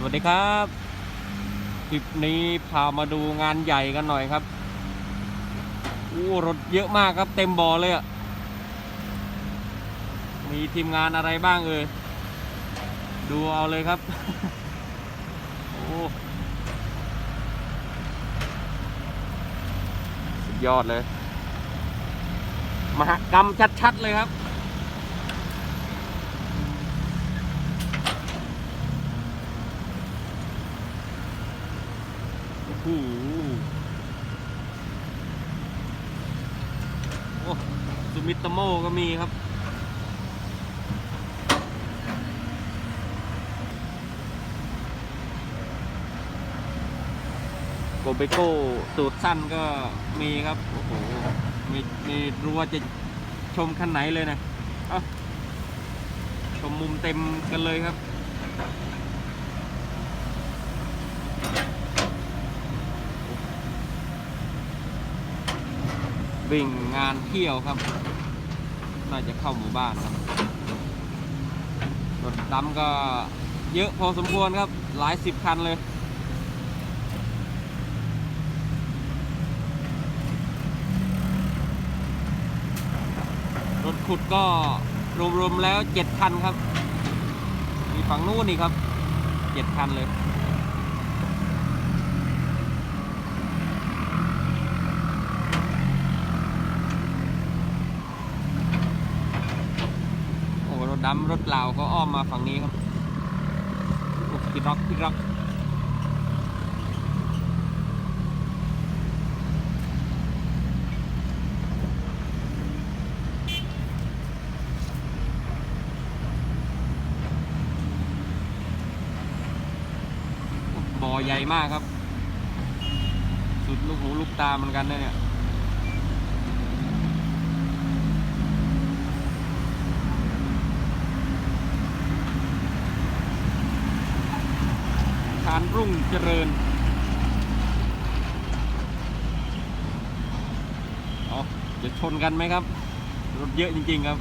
สวัสดีครับคลิปนี้พามาดูงานใหญ่กันหน่อยครับอู้รถเยอะมากครับ เต็มบ่อเลยอะ่ะมีทีมงานอะไรบ้างเอ่ยดูเอาเลยครับ โอ้สุดยอดเลย มหกรรมชัดๆเลยครับ โอ้โหโอ้ซูมิตโมก็มีครับ โกเบโก้ตูดสั้นก็มีครับ โอ้โหมีมีรู้ว่าจะชมคันไหนเลยนะ เอ้า ชมมุมเต็มกันเลยครับ วิ่งงานเที่ยวครับ น่าจะเข้าหมู่บ้านครับรถดำก็เยอะพอสมควรครับ หลายสิบคันเลยรถขุดก็รวมๆแล้วเจ็ดคันครับ มีฝั่งนู้นนี่ครับเจ็ดคันเลย ถดำรถเหลาก็อ้อมมาฝั่งนี้ครับพี่ร็อกพี่ร็อกบ่อใหญ่มากครับ สุดลูกหูลูกตาเหมือนกันนะเนี่ยานรุ่งเจริญเอาจะชนกันไหมครับ รถเยอะจริง ๆ ครับ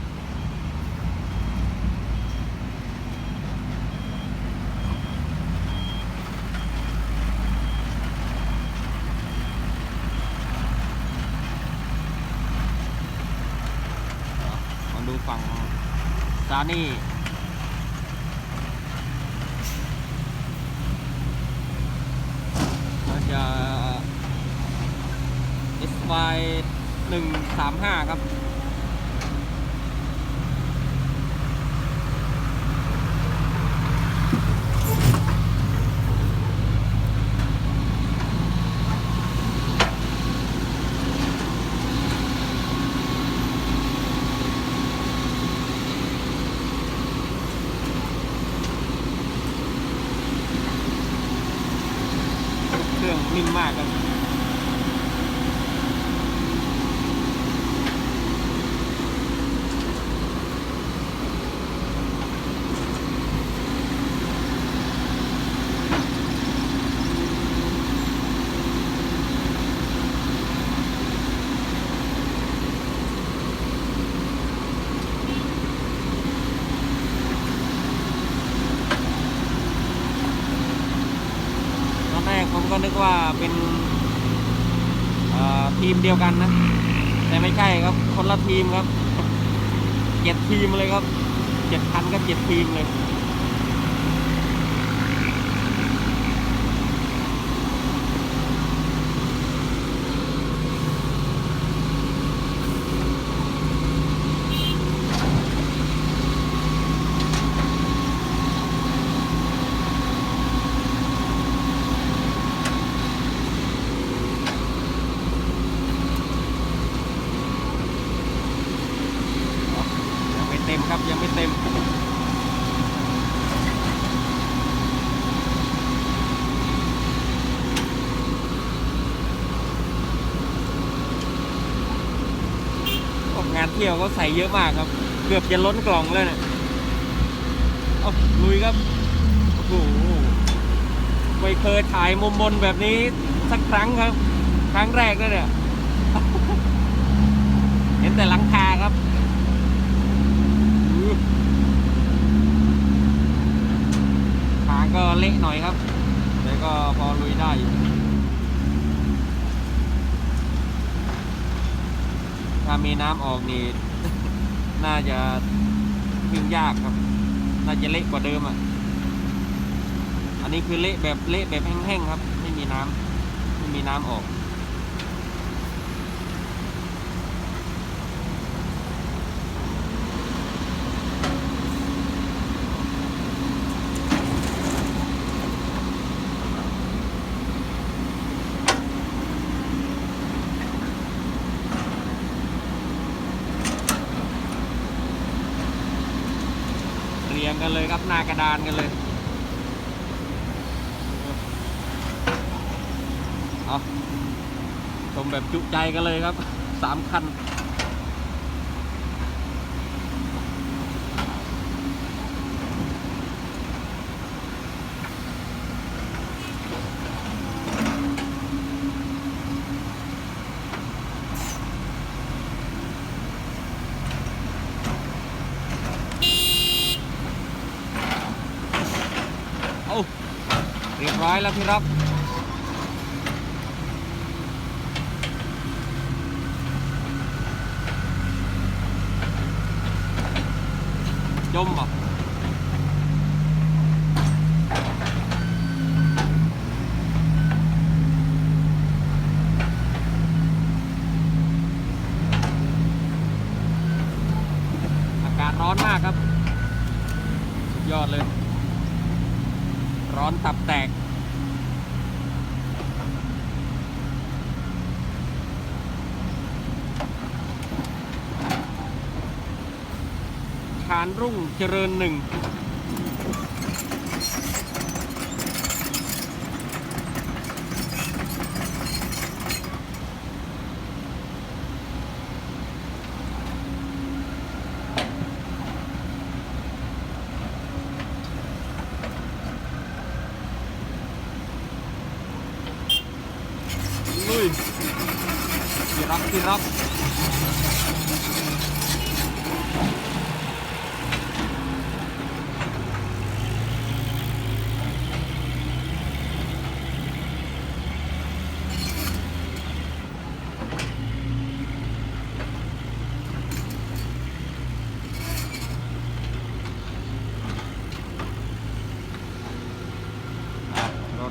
มาดูฝั่งซานี่ ก็จะ SY หนึ่งสามห้าครับ เครื่องนิ่มมากครับ ตอนแรก ผมก็นึกว่าเป็นทีมเดียวกันนะ แต่ไม่ใช่ครับ คนละทีมครับเจ็ดทีมเลยครับเจ็ดพันก็เจ็ดทีมเลย ยังไม่เต็มครับยังไม่เต็ม โอ้ งานเที่ยวก็ใส่เยอะมากครับ เกือบจะล้นกล่องเลยเนี่ยเอาลุยครับโอ้โหไม่เคยถ่ายมุมบนแบบนี้สักครั้งครับ ครั้งแรกเลยเนี่ยเห็นแต่หลังคาครับทางก็ก็เละหน่อยครับ แต่ก็พอลุยได้อยู่ ถ้ามีน้ำออกนี่ น่าจะขึ้นยากครับ น่าจะเละกว่าเดิมอะ อันนี้คือเละแบบเละแบบแห้งๆครับ ไม่มีน้ำไม่มีน้ำออก เรียงกั นากระดานกันเลย เอาชมแบบจุใจกันเลยครับสามคัน เอาเร้อยแล้วพี่รับจมป่ะอากาศร้อนมากครับ สุดยอดเลย ร้อนตับแตกานรุ่งเจริญหนึ่งลุยที่รับที่รับ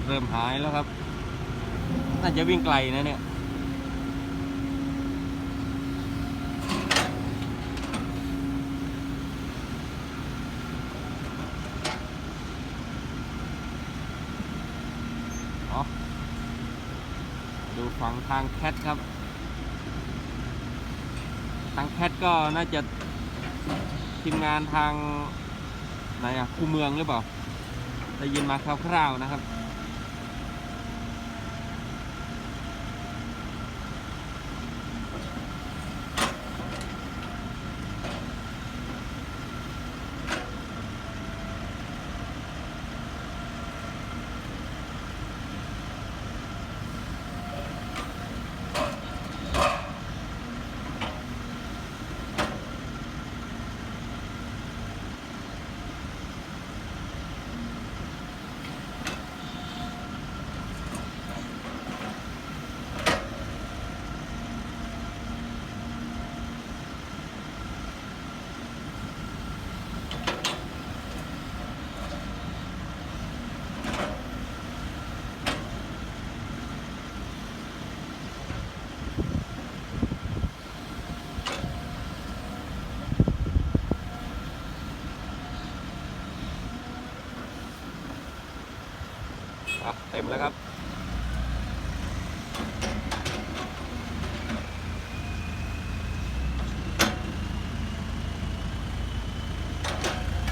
เริ่มหายแล้วครับ น่าจะวิ่งไกลนะเนี่ยดูฝั่งทางแคทครับ ทางแคทก็น่าจะทีมงานทางไหนอะคูเมืองหรือเปล่าได้ยินมาคร่าวๆนะครับ อะเต็มแล้วครับ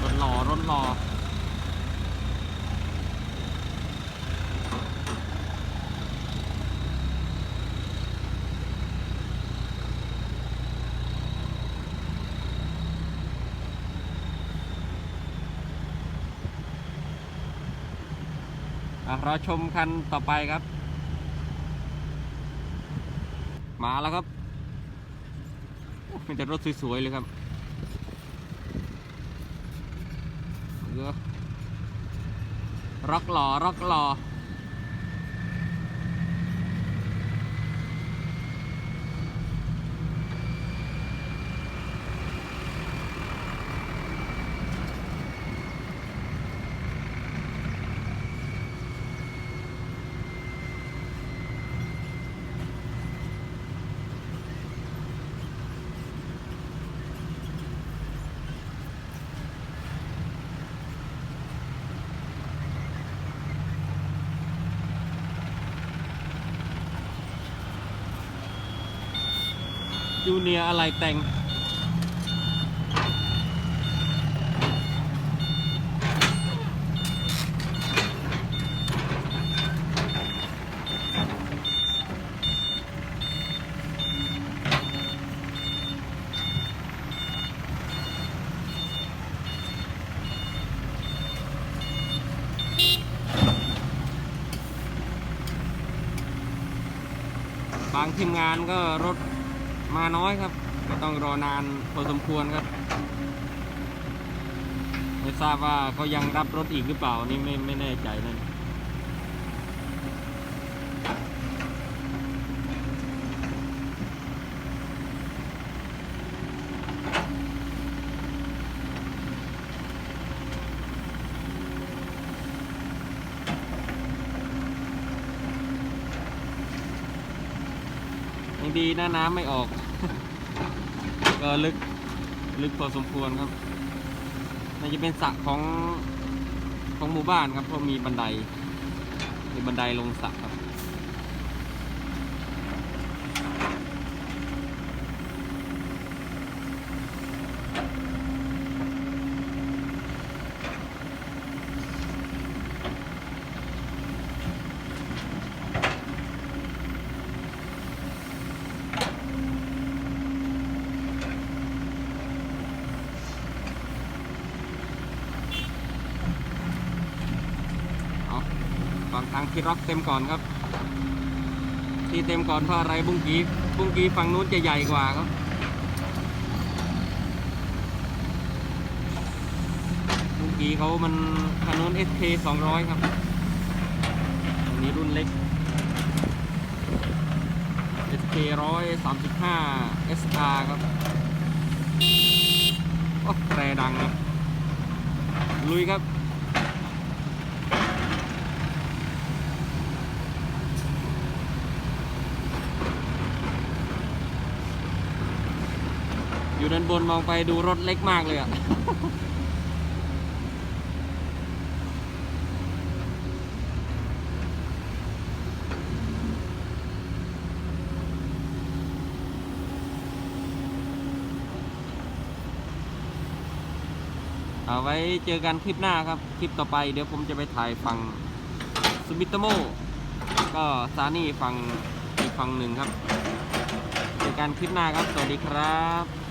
รถหล่อรถหล่ออะ รอชมคันต่อไปครับ มาแล้วครับเป็นแต่รถสวยๆเลยครับเออร็อกหล่อร็อกหล่อ จูเนียอะไรแต่ง บางทีมงานก็รถ มาน้อยครับ ก็ต้องรอนานพอสมควรครับไม่ทราบว่าเขายังรับรถอีกหรือเปล่านี่ไม่ไม่แน่ใจนั่นยังดีนะน้ำไม่ออก ก็ลึกลึกพอสมควรครับน่าจะเป็นสระของของหมู่บ้านครับเพราะมีบันไดมีบันไดลงสระครับ ฝั่งทางที่ร็อกเต็มก่อนครับ ที่เต็มก่อนเพราะอะไรบุ้งกีบุ้งกีฝั่งนู้นจะใหญ่กว่าครับบุ้งกีเขามันคันนู้น SK 200 ครับอันนี้รุ่นเล็ก SK 135 SR ครับโอ้แตรดังครับลุยครับ อยู่ด้านบนมองไปดูรถเล็กมากเลยอะ่ะ เอาไว้เจอกันคลิปหน้าครับ คลิปต่อไปเดี๋ยวผมจะไปถ่ายฝั่งสมิตโม ก็ซานี่ฝั่งอีกฝั่งหนึ่งครับเจอกันคลิปหน้าครับ สวัสดีครับ